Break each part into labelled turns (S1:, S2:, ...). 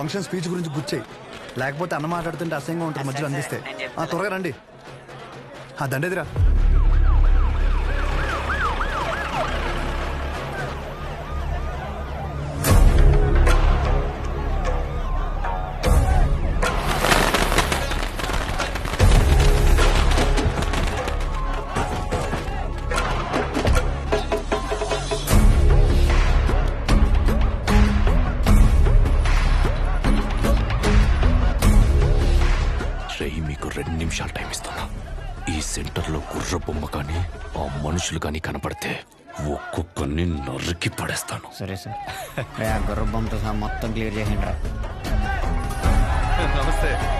S1: Function speech గురించి గుచ్చాయి. లేకపోతే అన్న మాట్లాడుతుంటే అసహ్యంగా ఉంటుంది మధ్యలో అందిస్తే. ఆ, త్వరగా రండి. ఆ దండేదిరా.
S2: మనుషులు కానీ కనపడితే ఒక్కొక్కరిని నరికి పడేస్తాను.
S3: సరే సార్. రే ఆ గుర్ర బొమ్మతో సహా మొత్తం క్లియర్ చేయండి రా.
S2: నమస్తే.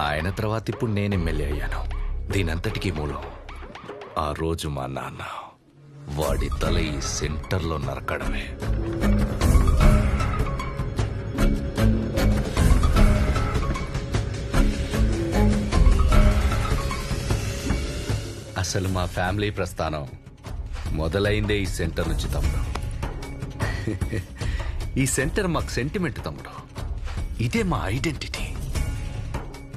S2: ఆయన తర్వాత ఇప్పుడు నేను ఎమ్మెల్యే అయ్యాను. దీనంతటికీ మూలం ఆ రోజు మా నాన్న వాడి తల ఈ సెంటర్లో నరకడమే. అసలు మా ఫ్యామిలీ ప్రస్థానం మొదలైందే ఈ సెంటర్ నుంచి తమ్ముడు. ఈ సెంటర్ మాకు సెంటిమెంట్ తమ్ముడు. ఇదే మా ఐడెంటిటీ.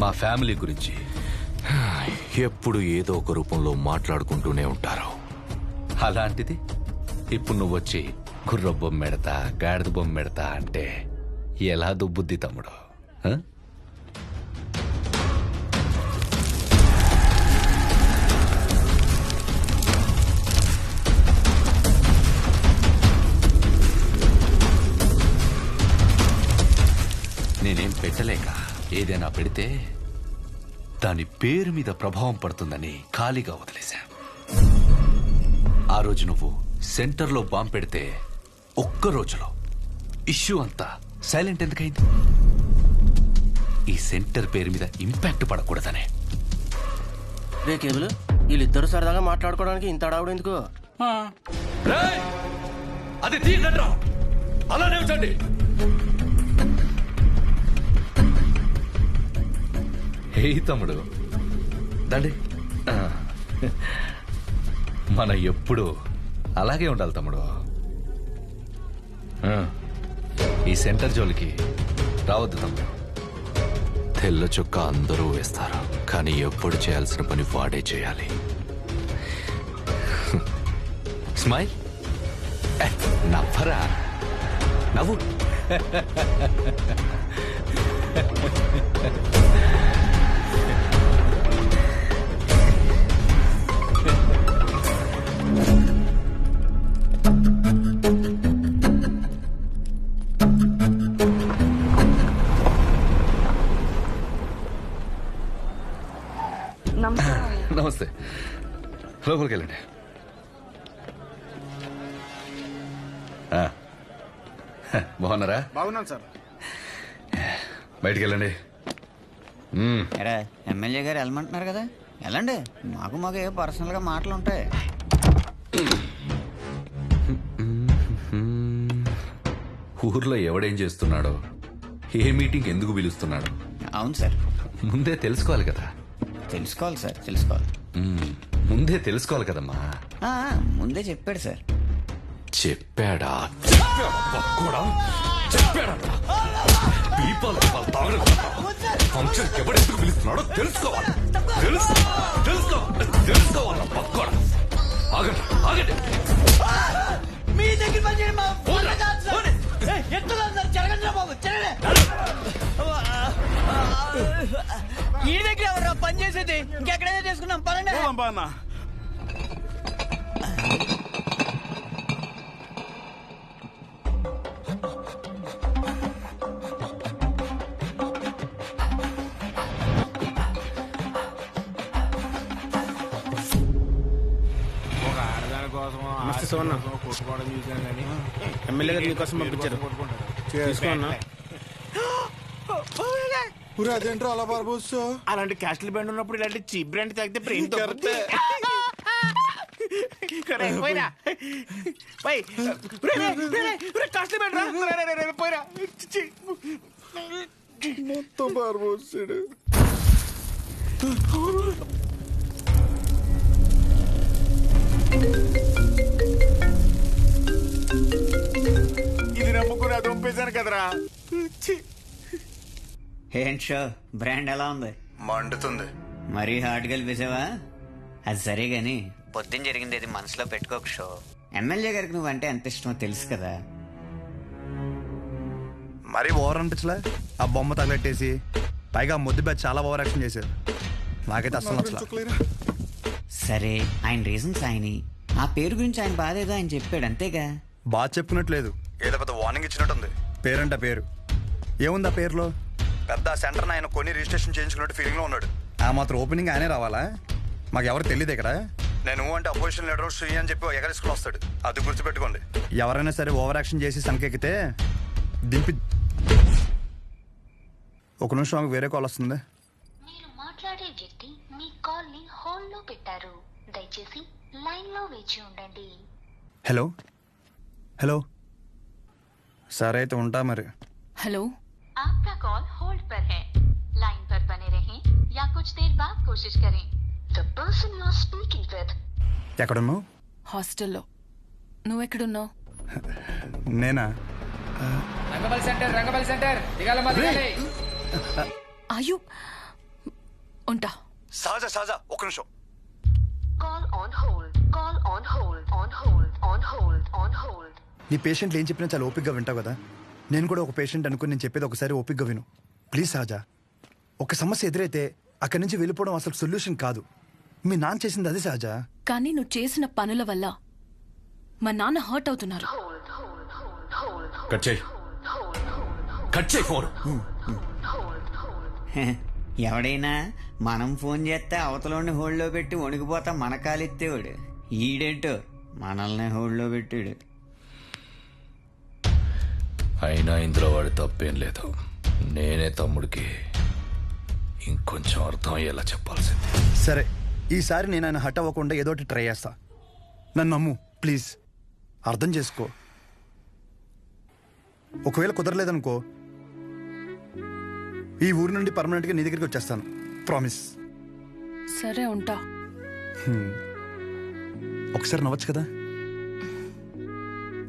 S2: మా ఫ్యామిలీ గురించి. ఎప్పుడు ఏదో ఒక రూపంలో మాట్లాడుకుంటూనే ఉంటారు. అలాంటిది? ఇప్పుడు నువ్వు వచ్చి గుర్ర బొమ్మెడతా గాడిద బొమ్మెడతా అంటే ఎలా దుబ్బుద్ది తమ్ముడు? నేనేం పెట్టలేక ఏదైనా పెడితే దాని పేరు మీద ప్రభావం పడుతుందని ఖాళీగా వదిలేశా. ఆ రోజు నువ్వు సెంటర్లో బాంబు పెడితే ఒక్క రోజులో ఇష్యూ అంతా సైలెంట్ ఎందుకైంది? ఈ సెంటర్ పేరు మీద ఇంపాక్ట్ పడకూడదనే.
S4: రే కేబుల్ వీళ్ళిద్దరు సరదాగా మాట్లాడుకోవడానికి ఇంత అడావుడు ఎందుకు?
S2: అది తీయకండ్రా అలానే ఉంచండి హే తమ్ముడు. దండి. మన ఎప్పుడు అలాగే ఉండాలి తమ్ముడు. ఈ సెంటర్ జోలికి రావద్దు తమ్ముడు. తెల్ల చొక్క అందరూ వేస్తారు కానీ ఎప్పుడు చేయాల్సిన పని వాడే చేయాలి. స్మైల్. ఏ, నవ్వరా? నవ్వు. లోపలికి వెళ్ళండి. బాగున్నారా?
S5: బాగున్నాను సార్.
S2: బయటికి వెళ్ళండి.
S3: ఎరా ఎమ్మెల్యే గారు వెళ్ళమంటున్నారు కదా? వెళ్ళండి. మాకు మాకు ఏ పర్సనల్గా మాటలు ఉంటాయి.
S2: ఊర్లో ఎవడేం చేస్తున్నాడో ఏ మీటింగ్ ఎందుకు పిలుస్తున్నాడో
S3: అవును సార్.
S2: ముందే తెలుసుకోవాలి కదా.
S3: తెలుసుకోవాలి సార్ తెలుసుకోవాలి.
S2: ముందే తెలుసుకోవాలి కదమ్మా.
S3: ఆ, ముందే చెప్పాడు సార్.
S2: చెప్పాడా? చెప్పాడా పక్కోడా? చెప్పాడా దీపాలు దీపాలు తాగడం ఫంక్షన్ ఎవడెందుకు పిలుస్తున్నాడో తెలుసుకోవాలి. తెలుసు తెలుసుకోవాలి తెలుసుకోవాలి పక్కోడా. ఆగండి ఆగండి.
S6: మీ దగ్గర సార్. జరగండి బాబు జరగండి. ఈ దగ్గర ఎవరు పని చేసేది? ఇంకెక్కడైనా చేసుకున్నాం పనండి
S5: బాగున్నా ఒక ఆడదాని కోసం
S7: నమస్తే సోనా.
S5: కొట్టుకోవడం చూసాను కానీ
S7: ఎమ్మెల్యే గారు నీకోసం పంపించారు.
S5: అదేంటో అలా పారబోసు అలాంటి క్యాస్టల్ బ్యాండ్ ఉన్నప్పుడు ఇలాంటి చీప్ బ్రాండ్ తాగితే బ్రెయిన్ తగ్గుతుంది మొత్తం పారబోసాడు ఇది నమ్ముకుని అది పంపేశాను కదరా. ఛీ.
S3: ఏంటి షో బ్రాండ్ ఎలా ఉంది?
S1: మండుతుంది.
S3: మరీ హార్డ్ కలిపేసావా అది సరే గాని పొద్దున్న జరిగింది అది మనసులో పెట్టుకోక షో. ఎమ్మెల్యే గారికి నువ్వంటే ఎంత ఇష్టమో తెలుసు కదా.
S1: మరీ ఓవర్ అనిపించలే? ఆ బొమ్మ తగలెట్టేసి పైగా ముద్దు బ్యాచ్ చాలా ఓవర్ యాక్షన్ చేశారు. నాకైతే అస్సలు నచ్చలా.
S3: సరే ఆయన రీజన్స్ ఆయన. ఆ పేరు గురించి ఆయన బాధ ఏదో ఆయన చెప్పాడు అంతేగా?
S1: బాగా చెప్పుకున్నట్లేదు ఏదో పెద్ద వార్నింగ్ ఇచ్చినట్టుంది. పేరంట పేరు. ఏముంది ఆ పేరులో? పెద్ద సెంటర్ ఆయన కొని రిజిస్ట్రేషన్ చేయించుకున్నట్టు ఫీలింగ్ లో ఉన్నాడు ఆ మాత్రం ఓపెనింగ్ ఆయనే రావాలా మాకు ఎవరు తెలియదు ఇక్కడ నేను ఊ అంటే అపోజిషన్ లీడర్ శ్రీ అని చెప్పి ఎగరేసుకుని వస్తాడు అది గుర్తుపెట్టుకోండి ఎవరైనా సరే ఓవర్ యాక్షన్ చేసి సంకెక్కితే దింపి ఒక నిమిషం ఆమెకు వేరే కాల్ వస్తుంది
S8: మీరు మాట్లాడే వ్యక్తి మీ కాల్ ని హోల్డ్ లో పెట్టారు దయచేసి లైన్ లో వేచి ఉండండి
S1: హలో హలో సరే అయితే ఉంటా మరి
S9: हेलो
S8: आपका कॉल होल्ड पर है लाइन पर बने रहें या कुछ देर बाद कोशिश करें the person you are speaking with
S1: ఎక్కడున్నావు
S9: హాస్టల్లో నువ్వెక్కడున్నావు
S1: నేనా
S7: రంగబల్ సెంటర్ రంగబల్ సెంటర్ దిగాలమ్మా దిగాలి
S9: ఆయు ఉంటా
S1: సహజ సహజ ఒక్క నిమిషం
S8: call on hold call on hold on hold on hold on hold
S1: నీ పేషెంట్లు ఏం చెప్పినా చాలా ఓపిక్గా వింటావు కదా నేను కూడా ఒక పేషెంట్ అనుకుని నేను చెప్పేది ఒకసారి ఓపిక్గా విను ప్లీజ్ సహజ ఒక సమస్య ఎదురైతే అక్కడి నుంచి వెళ్ళిపోవడం అసలు సొల్యూషన్ కాదు. మీ నాన్న చేసింది అదే సహజ
S9: కానీ నువ్వు చేసిన పనుల వల్ల మా నాన్న హర్ట్ అవుతున్నారు.
S2: కట్ చేయి. కట్ చేయి ఫోన్
S3: ఎవడైనా మనం ఫోన్ చేస్తే అవతలని హోల్డ్లో పెట్టి వణికిపోతా మన కాలెత్తేవాడు. ఈడేంటో మనల్ని హోల్డ్లో పెట్టాడు
S2: అయినా ఇందులో వాడి తప్పేం లేదు. నేనే తమ్ముడికి ఇంకొంచెం అర్థం అయ్యేలా చెప్పాల్సింది.
S1: సరే ఈసారి నేను ఆయన హట్ అవ్వకుండా ఏదో ఒకటి ట్రై చేస్తా. నన్ను నమ్ము ప్లీజ్. అర్థం చేసుకో. ఒకవేళ కుదరలేదనుకో ఈ ఊరి నుండి పర్మనెంట్గా నీ దగ్గరికి వచ్చేస్తాను. ప్రామిస్
S9: సరే ఉంటా.
S1: ఒకసారి నవ్వచ్చు కదా?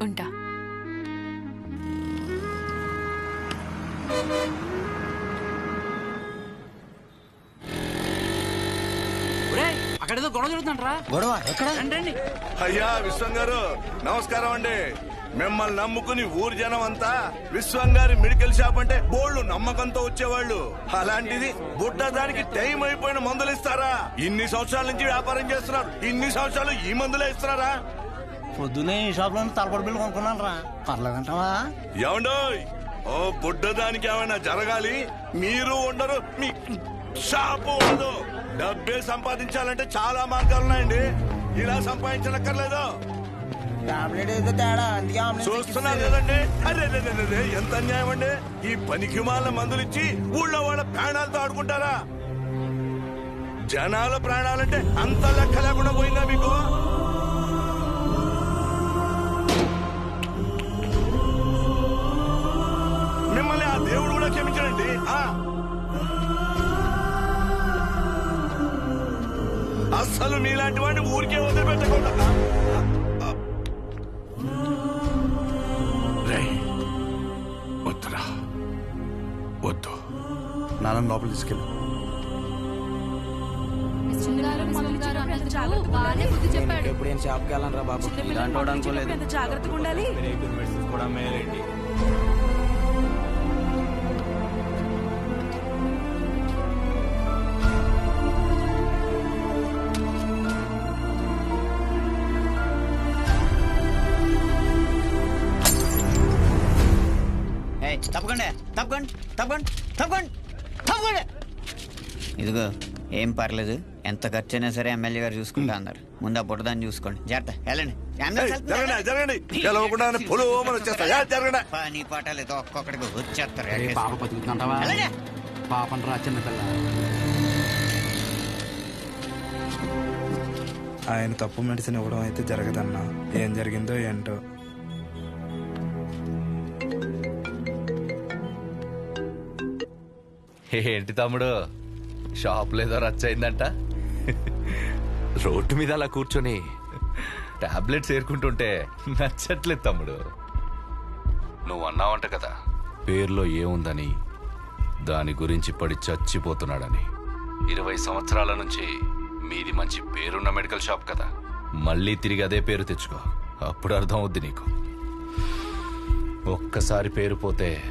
S9: ఉంటా.
S6: అక్కడేదో గొడవ జరుగుతుంటారా
S3: గొడవ? ఎక్కడ?
S6: రండి
S5: అయ్యా విశ్వం గారు నమస్కారం అండి. మిమ్మల్ని నమ్ముకుని ఊరు జనం అంతా విశ్వం గారి మెడికల్ షాప్ అంటే బోళ్ళు నమ్మకంతో వచ్చేవాళ్ళు. అలాంటిది బుడ్డ దానికి టైం అయిపోయిన మందులు ఇస్తారా? ఇన్ని సంవత్సరాల నుంచి వ్యాపారం చేస్తున్నారు. ఇన్ని సంవత్సరాలు ఈ మందులే ఇస్తారా
S6: పొద్దునే ఈ షాప్లో తలపడి బిల్లు కొనుక్కున్నాను రా పర్లేదంటావా?
S5: ఏమండోయ్ ఓ బుడ్డ దానికి ఏమైనా జరగాలి? మీరు ఉండరు మీ షాపు ఉండదు. డబ్బే సంపాదించాలంటే చాలా మార్గాలు ఉన్నాయండి. ఇలా సంపాదించనక్కర్లేదు?
S6: టాబ్లెట్ ఏదో తేడా అందుకే ఆమ్లెట్
S5: చూస్తున్నారు కదండి. అరే ఎంత అన్యాయం అండి. ఈ పనికి మాల మందులు ఇచ్చి ఊళ్ళో వాళ్ళ ప్రాణాలతో ఆడుకుంటారా? జనాల ప్రాణాలంటే అంత లెక్క లేకుండా పోయిందా మీకు? మిమ్మల్ని ఆ దేవుడు కూడా క్షమించడండి. ఆ. అస్సలు మీలాంటి వాడిని ఊరికే వదిలిపెట్టకుండా.
S10: వద్దురా. వద్దు.
S1: నాన్న లోపల తీసుకెళ్ళు.
S6: ఎప్పుడు నేను షాప్కి వెళ్ళను రా బాబు?
S3: ఇలాంటి అనుకోలేదు.
S9: జాగ్రత్తగా ఉండాలి.
S3: తప్పకుండా తప్పకండి తప్పకండి తప్పకండి. తప్పకండి ఇదిగో ఏం పర్లేదు. ఎంత ఖర్చు అయినా సరే ఎమ్మెల్యే గారు చూసుకుంటా అన్నారు. ముందు ఆ బుట్టదాన్ని చూసుకోండి. జాగ్రత్త వెళ్ళండి. పని పాట లేదు ఒక్కొక్కడికి వచ్చేస్తారు
S4: పాప బతుకుతుంటావా. పాపం రా చిన్నపిల్ల
S11: ఆయన తప్పు మెడిసిన్ ఇవ్వడం అయితే జరగదన్నా. ఏం జరిగిందో ఏంటో.
S2: ఏంటి తమ్ముడు? షాప్ లేదో రచ్చయిందంట రోడ్డు మీద అలా కూర్చొని. టాబ్లెట్స్ ఏరుకుంటుంటే నచ్చట్లేదు తమ్ముడు. నువ్వు అన్నావంట కదా పేర్లో ఏముందని దాని గురించి పడి చచ్చిపోతున్నాడని. ఇరవై సంవత్సరాల నుంచి మీది మంచి పేరున్న మెడికల్ షాప్ కదా మళ్ళీ తిరిగి అదే పేరు తెచ్చుకో. అప్పుడు అర్థం అవుద్ది నీకు. ఒక్కసారి పేరు పోతే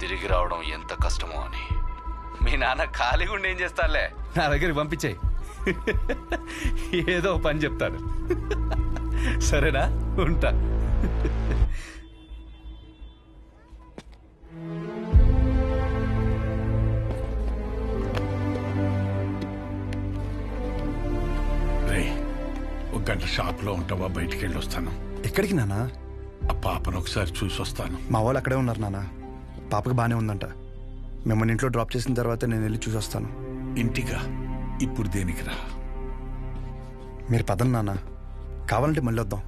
S2: తిరిగి రావడం ఎంత కష్టమో అని. మీ నాన్న ఖాళీగా ఉండి ఏం చేస్తానులే నా దగ్గరికి పంపించేయి. ఏదో పని చెప్తాను సరేనా? ఉంటా.
S10: రే ఒక గంట షాప్లో ఉంటావా? బయటికి వెళ్ళి వస్తాను
S1: ఎక్కడికి నాన్న?
S10: ఆ పాపను ఒకసారి చూసి వస్తాను
S1: మా వాళ్ళు అక్కడే ఉన్నారు నాన్న. పాపకి బాగానే ఉందంట. మిమ్మల్ని ఇంట్లో డ్రాప్ చేసిన తర్వాత నేను వెళ్ళి చూసి వస్తాను
S10: ఇంటిగా ఇప్పుడు దేనికి రా?
S1: మీరు నాన్న. కావాలంటే మళ్ళీ వద్దాం.